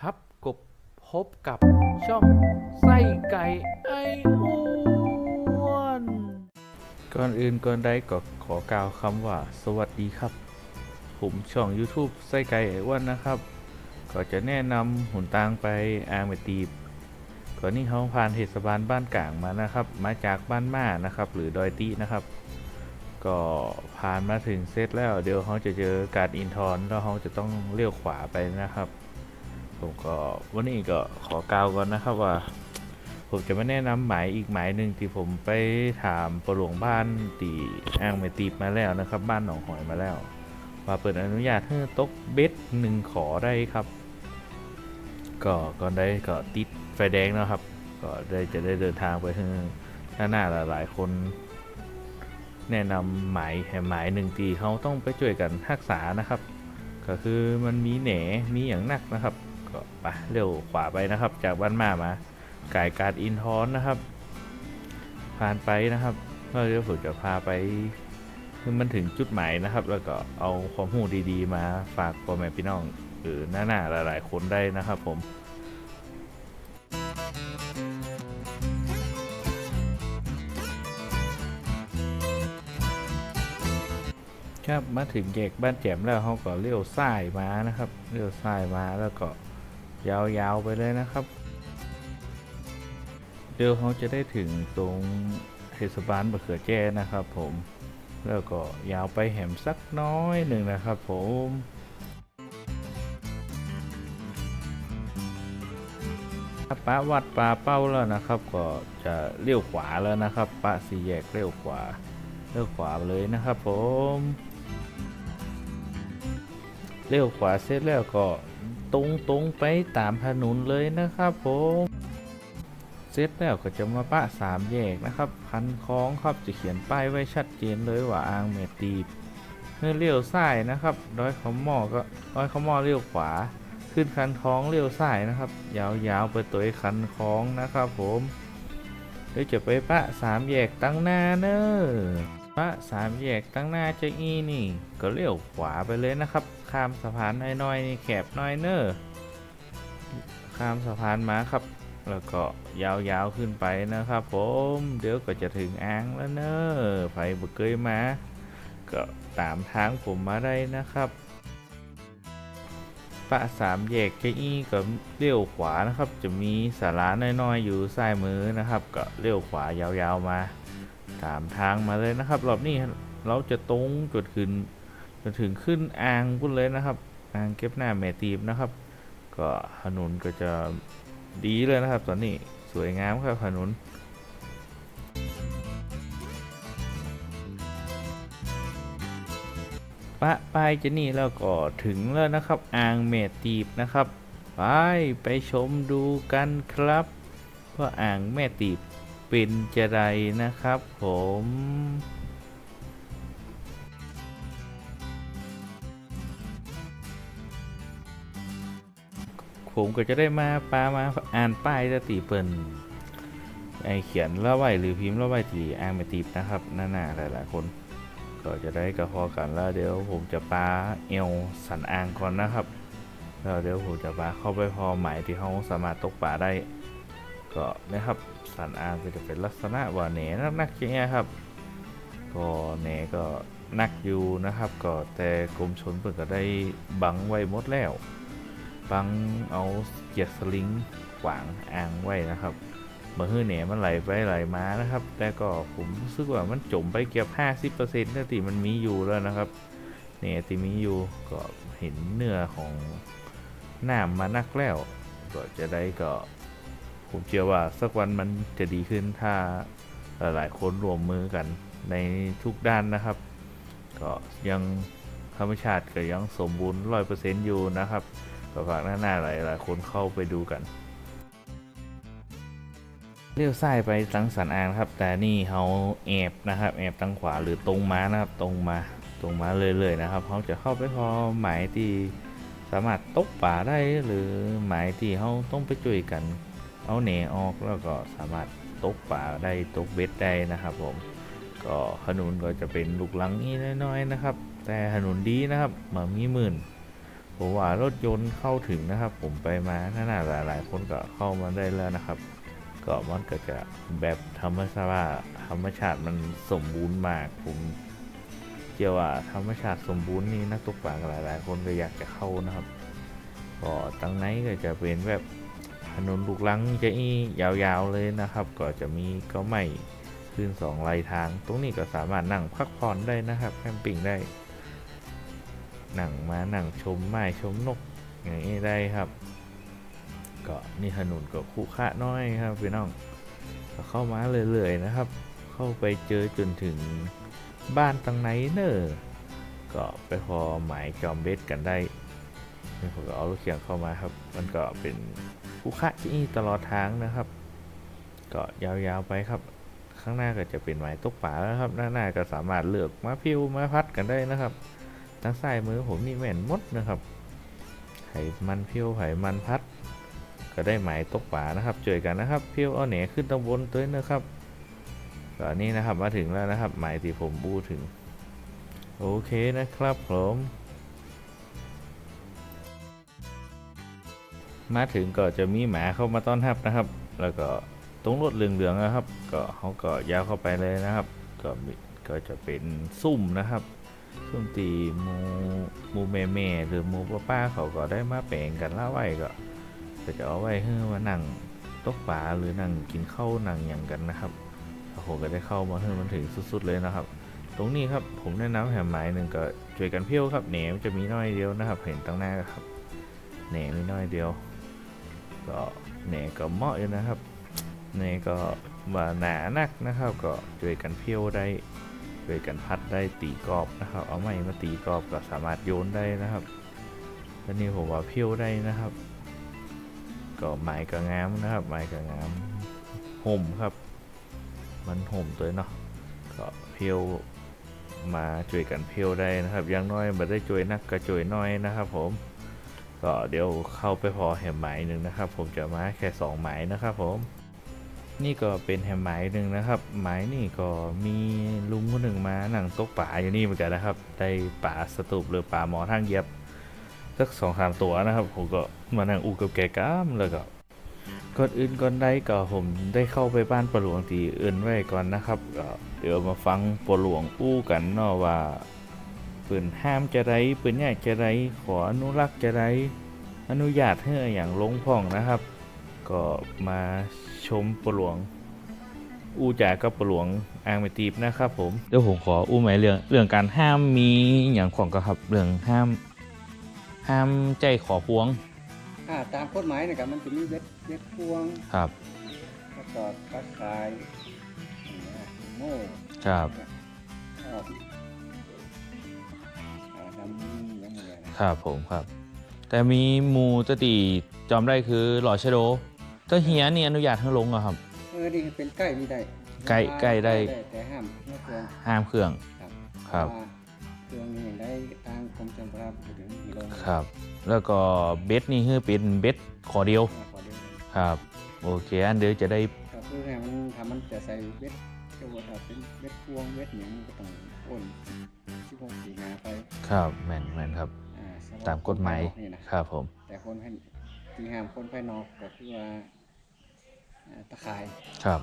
พับกบพบกับช่องไส้ไก่ไออ้วนก่อนอื่นก่อนใดก็ขอกล่าวคำว่า สวัสดีครับ ผมช่อง YouTube ไส้ไก่ไออ้วนนะครับ ก็จะแนะนำหุ่นตางไปอ่างไปตีบก่อนนี้เขาผ่านเทศบาลบ้านกลางมานะครับ มาจากบ้านม่านะครับ หรือดอยตีนะครับ ก็ผ่านมาถึงเซตแล้วเดี๋ยวเขาจะเจอการอินทอนแล้วเขาจะต้องเลี้ยวขวาไปนะครับ ผมก็วันนี้ก็ขอกล่าวก่อนนะครับว่า ผมจะมาแนะนำหมายอีกหมายหนึ่งที่ผมไปถามประหลวงบ้านตีอ่างไม่ตีมาแล้วนะครับ บ้านหนองหอยมาแล้วว่าเปิดอนุญาตให้ตกเบ็ดหนึ่งขอได้ครับ ก็ก่อนได้ก็ติดไฟแดงแล้วครับ ก็ได้จะได้เดินทางไปถึงหน้าหน้าหลายๆคน แนะนำหมายแห่หมายหนึ่งตีเขาต้องไปช่วยกันรักษานะครับ ก็คือมันมีแหนมีอย่างหนักนะครับ ก็ไปเร็วขวาไปนะครับ จากบ้านมามาไก่การอินทอนนะครับ ผ่านไปนะครับก็เดี๋ยวผมจะพาไปคือมันถึงจุดหมายนะครับ แล้วก็เอาความรู้ดีๆ มาฝากพ่อแม่พี่น้องหรือหน้าๆหลาย ๆ คนได้นะครับผมครับมาถึงแยกบ้านแจ่มแล้วเขาก็เลี้ยวซ้ายมานะครับเลี้ยวซ้ายมาแล้วก็ ยาวๆไปเลยนะครับ เดี๋ยวเขาจะได้ถึงตรงเทศบาลบะเขือแจ้นะครับ ผม แล้วก็ยาวไปแหมสักน้อยหนึ่งนะครับผมปะวัดปลาเป้าแล้วนะครับ ก็จะเลี้ยวขวาแล้วนะครับปะสี่แยกเลี้ยวขวาเลี้ยวขวาเลยนะครับผมเลี้ยวขวาเสร็จแล้วก็ ตรงตรงๆไปตามถนนเลยนะครับผมเสร็จแล้วก็จะมาปะสามแยกนะครับคันคลองครับจะเขียนป้ายไว้ชัดเจนเลยว่าอ่างเมตีบเมื่อเลี้ยวซ้ายนะครับร้อยขมหมอก็ร้อยขมหมอเลี้ยวขวา ขึ้นคันคลองเลี้ยวซ้ายนะครับ ยาวๆไปตัวคันคลองนะครับผมเดี๋ยวจะไปปะสามแยกตั้งหน้าเนอะ ปะสามแยกตั้งหน้าเจะอีนี่ ก็เลี้ยวขวาไปเลยนะครับ ข้ามสะพานน้อยๆนี่แคบน้อยเนอะข้ามสะพานมาครับ แล้วก็ยาวๆขึ้นไปนะครับ ผมเดี๋ยวก็จะถึงอ่างแล้วเนอะไฟบุกเกยมาก็ตามทางผมมาได้นะครับปะสามแยกเจอี้ก็เลี้ยวขวานะครับ จะมีสาราน้อยๆ อยู่ซ้ายมือนะครับ ก็เลี้ยวขวายาวๆมา ตามทางมาเลยนะครับรอบนี้เราจะตรงจุดขึ้นจนถึงขึ้นอ่างพุ่นเลยนะครับอ่างเก็บหน้าแม่ตีบนะครับ ก็ถนนก็จะดีเลยนะครับ ตอนนี้สวยงามครับถนนปะไปจะนี่แล้วก็ถึงแล้วนะครับ อ่างแม่ตีบนะครับ ไปไปชมดูกันครับว่าอ่างแม่ตีบ เป็นจะไรนะครับผมผมก็จะได้มาปามาอ่านป้ายตะตีเปินไอเขียนล้วไว้หรือพิมพ์ล้วไว้ตีอ่านไปตีนะครับหน้าๆหลายๆคน ก็จะได้กระพอกันแล้วเดี๋ยวผมจะปาเอวสันอ่างก่อนนะครับแล้วเดี๋ยวผมจะปาเข้าไปพอหมายที่เขาสามารถตกป่าได้ ก็นะครับ สันอ่างก็จะเป็นลักษณะว่าแหนนักๆอย่างเงี้ยครับ ก็แหนก็นักอยู่นะครับ ก็แต่กรมชนเพิ่นก็ได้บังไว้หมดแล้ว บังเอาเกียร์สลิงขวางอ่างไว้นะครับเมื่อหื้อเหนมันไหลไปไหลมานะครับ แต่ก็ผมรู้สึกว่ามันจมไปเกือบ50%นั่นติมันมีอยู่แล้วนะครับเนี่ยติมีอยู่ก็เห็นเนื้อของน้ำมานักแล้วก็จะได้ก็ ผมเชื่อว่าสักวันมันจะดีขึ้นถ้าหลายคนรวมมือกันในทุกด้านนะครับ ก็ยังธรรมชาติก็ยังสมบูรณ์ร้อยเปอร์เซ็นต์อยู่นะครับก็ฝากหน้าๆหลายหลายคนเข้าไปดูกัน เลี้ยวซ้ายไปสังสรรค์อ่างครับ แต่นี่เขาแอบนะครับ แอบทางขวาหรือตรงมานะครับ ตรงมาตรงมาเรื่อยๆนะครับเขาจะเข้าไปพอหมายที่สามารถตกป่าได้หรือหมายที่เขาต้องไปช่วยกัน เอาเหนออกแล้วก็สามารถตกป่าได้ตกเบ็ดได้นะครับ ผม ก็ขนุนก็จะเป็นลูกหลังนี้น้อยๆนะครับ แต่ขนุนดีนะครับเหมือนมีหมื่นผมว่ารถยนต์เข้าถึงนะครับ ผมไปมาถ้าหนาหลายๆ คนก็เข้ามาได้แล้วนะครับ ก็มันก็จะแบบธรรมชาติธรรมชาติมันสมบูรณ์มาก ผมเกี่ยวว่าธรรมชาติสมบูรณ์นี่นักตกปลาหลาย ๆ คนก็อยากจะเข้านะครับก็ตั้งไหนก็จะเป็นแบบ ถนนลูกลังจะอียาวๆเลยนะครับ ก็จะมีก็ไม่ขึ้นสองไหลทาง ตรงนี้ก็สามารถนั่งพักผ่อนได้นะครับแคมปิ้งได้นั่งมานั่งชมไม้ชมนกอย่างนี้ได้ครับก็นี่ถนนก็คู่ค่าน้อยครับพี่น้องก็เข้ามาเรื่อยๆนะครับ เข้าไปเจอจนถึงบ้านตังไหนเนอก็ไปพอหมายจอมเบ็ดกันได้นี่ผมก็เอาลูกเขียงเข้ามาครับ มันก็เป็น คู่ค่าที่ตลอดทางนะครับ ก็ยาวๆไปครับ ข้างหน้าก็จะเป็นหมายตกป่าแล้วครับหน้าหน้าก็สามารถเลือกมาพิวมาพัดกันได้นะครับทางซ้ายมือผมนี่แม่นมดนะครับไหมันเพียวไหมันพัด ก็ได้หมายตกป่านะครับเจอกันนะครับเพียวเอาแหนขึ้นตำบลตัวนี้นะครับก็อันนี้นะครับมาถึงแล้วนะครับหมายที่ผมบูถึง โอเคนะครับผม มาถึงก็จะมีหมาเข้ามาต้อนรับนะครับ แล้วก็ตรงรถเหลืองๆนะครับ ก็เขาก็ยาวเข้าไปเลยนะครับ ก็มีก็จะเป็นซุ่มนะครับช่วงตีมูมูแม่แม่หรือมูป้าป้าเขาก็ได้มาแปลงกันล่าไว้ก็ก็จะเอาไว้ให้มานั่งตกปลาหรือนั่งกินข้าวนั่งอย่างกันนะครับโอ้โหก็ได้เข้ามาให้มันถึงสุดๆเลยนะครับ ตรงนี้ครับผมแนะนำแหมหมายหนึ่งก็ช่วยกันเพี้ยวครับแหนมจะมีน้อยเดียวนะครับ เห็นตั้งหน้าครับแหนมีน้อยเดียว ก็แหนก็เหมาะอยู่นะครับแหนก็ว่าหนานักนะครับ ก็ช่วยกันเพี้ยวได้ช่วยกันพัดได้ตีกรอบนะครับ เอาไม้มาตีกรอบก็สามารถโยนได้นะครับและนี่ผมว่าเพี้ยวได้นะครับ ก็ไม้ก็งามนะครับ ไม้ก็งามห่มครับ มันห่มตัวเนาะก็เพี้ยวมาช่วยกันเพี้ยวได้นะครับอยังน้อยมาได้ช่วยนักก็ช่วยน้อยนะครับผม ก็เดี๋ยวเข้าไปพอแหมหมายหนึ่งนะครับ ผมจะมาแค่สองหมายนะครับผมนี่ก็เป็นแฮมหมายหนึ่งนะครับ หมายนี่ก็มีลุงคนหนึ่งมาหนังตกป่าอยู่นี่เหมือนกันนะครับ ได้ป่าสตูปหรือป่าหมอทางเย็บสักสองสามตัวนะครับ ผมก็มานั่งอูกับแกก้ามแล้วก็ก่อนอื่นก่อนใดก็ผมได้เข้าไปบ้านปลาหลวงตีเอื่นไว้ก่อนนะครับก็เดี๋ยวมาฟังปลาหลวงอู้กันเนาะว่า ปิ่นห้ามจะไรปิ่นอยากจะไรขออนุรักษ์จะไรอนุญาตให้อย่างลงพ่องนะครับ ก็มาชมปหลวง อู้จ่ากับปหลวงอางไปตีบนะครับ ผมเดี๋ยวผมขออู้หมายเรื่องเรื่องการห้ามมีอย่างของก็ครับเรื่องห้าม ห้ามใจขอพวงอ่าตามกฎหมายนะครับมันจะมีเว็ดเว็ดพวงครับแล้วก็กระชายอย่างเงี้ยโม่ครับ ครับผมครับ แต่มีหมูจะตีจอมได้คือหล่อชะโดถ้าเฮียนี่อนุญาตให้ลงเหรอครับ เออนี่เป็นใกล้นี่ได้ใกล้ใกล้ได้ แต่ห้ามเมื่อพวงห้ามเครื่อง ครับครับ เพาะว่าเครื่องนี้ได้ทางกรมชลประทานถึงมีลงครับ แล้วก็เบ็ดนี่คือเป็นเบ็ดขอเดียวมาขอเดียวกันครับ โอเคอันเดียวจะได้ก็คือให้มันทำมันจะใส่เว็ดจะว่าถ้าเป็นเว็ดพวงเว็ดหยังก็ต้องโอนสิบหกสีงาไปครับแม่นแม่นครับอ่าสำหรับ ตามกฎหมายคนภนอกนี่นะครับผม แต่คนให้ที่ห้ามคนภายนอกก็คือว่าอ่าตะข่ายครับ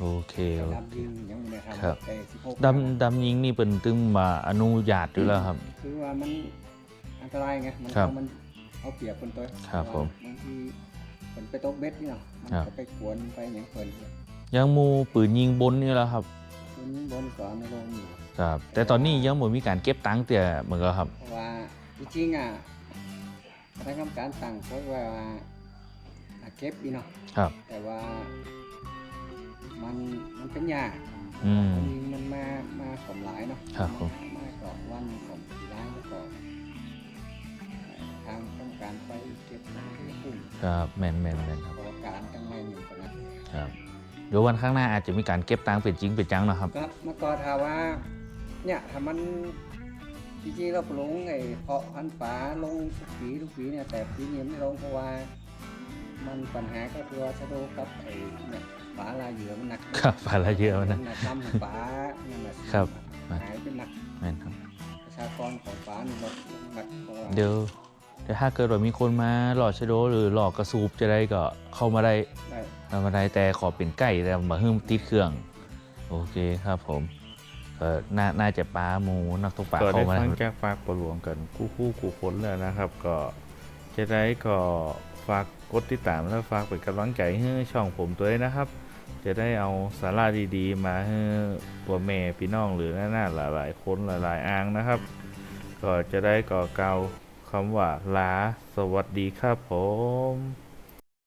โอเคกระโอดำเค ยิงยังไม่ได้ทำครับแต่สิบหกดำดำยิงนี่เป็นตึงมาอนุญาตอยู่แล้วครับ คือว่ามันอันตรายไงมันครับเอามันเอาเปรียบคนตัวครับผมบางทีมันไปตกเบ็ดนี่เนาะมันครับก็ไปกวนไปอย่างเพิ่นเนี่ยยังหมูปืนยิงบนนี่แหละครับตัวนี้บนก่อนในโรงอยู่ ครับ แต่ตอนนี้ยังบ่มีการเก็บตังค์เตี่ยเหมือนกันครับ เพราะว่าจริงๆอะคณะกรรมการตั้งโพสต์ไว้ว่าอะเก็บอีเนาะครับ แต่ว่า มันมันเป็นยากอืมคนยิงมันมามาข่มหลายเนาะครับผม มาก่อนวันข่มสีร้ายแล้วก็ทางต้องการไปเก็บมาให้คุ้มครับแม่นแม่นแม่นครับพอการจังไรหนึ่งกันนะครับ เดี๋ยววันข้างหน้าอาจจะมีการเก็บตังค์เป็นจริงเป็นจังนะครับ ก็เมื่อก่อนถามว่า เนี่ยถ้ามันจริงๆเราปลงไอ้เพาะพันธุ์ป่าลงทุกปีทุกปีเนี่ยแต่ปีนี้ไม่ลงเพราะว่า มันปัญหาก็คือว่าชะโดกับไอ้เนี่ยป่าลายเหยื่อมันหนักครับปลาละเยอะนะหนักลำของป่านั่นแหละครับหายเป็นหนักแม่นครับฉชากรของฟ้านี่ลดลงหนักเพราะว่าเดี๋ยวเดี๋ยวถ้าเกิดว่ามีคนมาหลอดชะโดหรือหลอกกระสูบจะได้ก็เข้ามาได้ได้เข้ามาได้แต่ขอเป็นไก่แต่มาเพิ่มติดเครื่อง โอเคครับผม ก็น่าน่าจะปลาหมูนักตกปลาก็เข้าได้มาฟังได้จากฝากประหลวงกันคู่คู่คู่คนแล้วนะครับ ก็จะได้ก็ฝากกดติดตามและฝากเป็นกำลังใจให้ช่องผมตัวเองนะครับ จะได้เอาสาระดีๆ มาให้ตัวแม่พี่น้องหรือหน้าๆหลายๆคนหลายๆอ่างนะครับ ก็จะได้ก่อกล่าวคำว่าลาสวัสดีครับผม